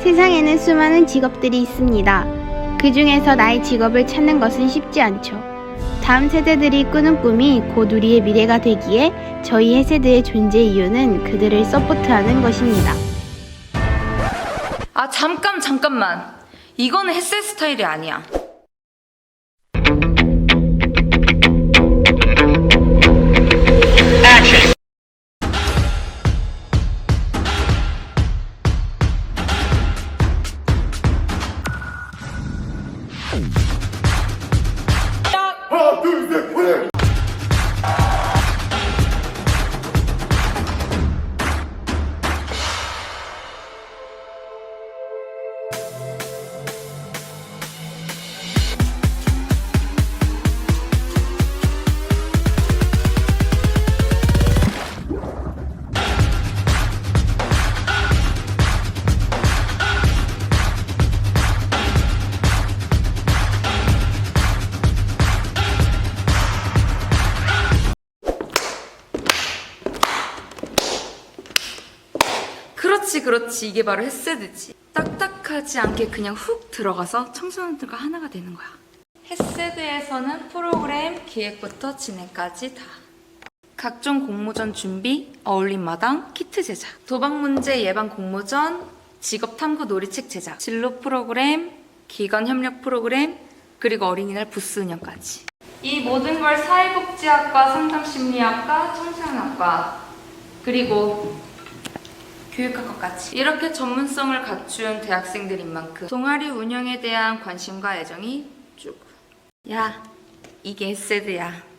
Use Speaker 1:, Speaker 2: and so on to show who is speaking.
Speaker 1: 세상에는 수많은 직업들이 있습니다. 그 중에서 나의 직업을 찾는 것은 쉽지 않죠. 다음 세대들이 꾸는 꿈이 곧 우리의 미래가 되기에 저희 해세드의 존재 이유는 그들을 서포트하는 것입니다.
Speaker 2: 아 잠깐 잠깐만 이거는 햇살 스타일이 아니야 Boom. 그렇지 그렇지. 이게 바로 햇세드지. 딱딱하지 않게 그냥 훅 들어가서 청소년들과 하나가 되는 거야. 햇세드에서는 프로그램 기획부터 진행까지 다. 각종 공모전 준비, 어울림 마당, 키트 제작, 도박 문제 예방 공모전, 직업 탐구 놀이책 제작, 진로 프로그램, 기관 협력 프로그램, 그리고 어린이날 부스 운영까지. 이 모든 걸 사회복지학과, 상담심리학과, 청소년학과, 그리고 교육학과까지 이렇게 전문성을 갖춘 대학생들인 만큼 동아리 운영에 대한 관심과 애정이 쭉. 야, 이게 햇세드야.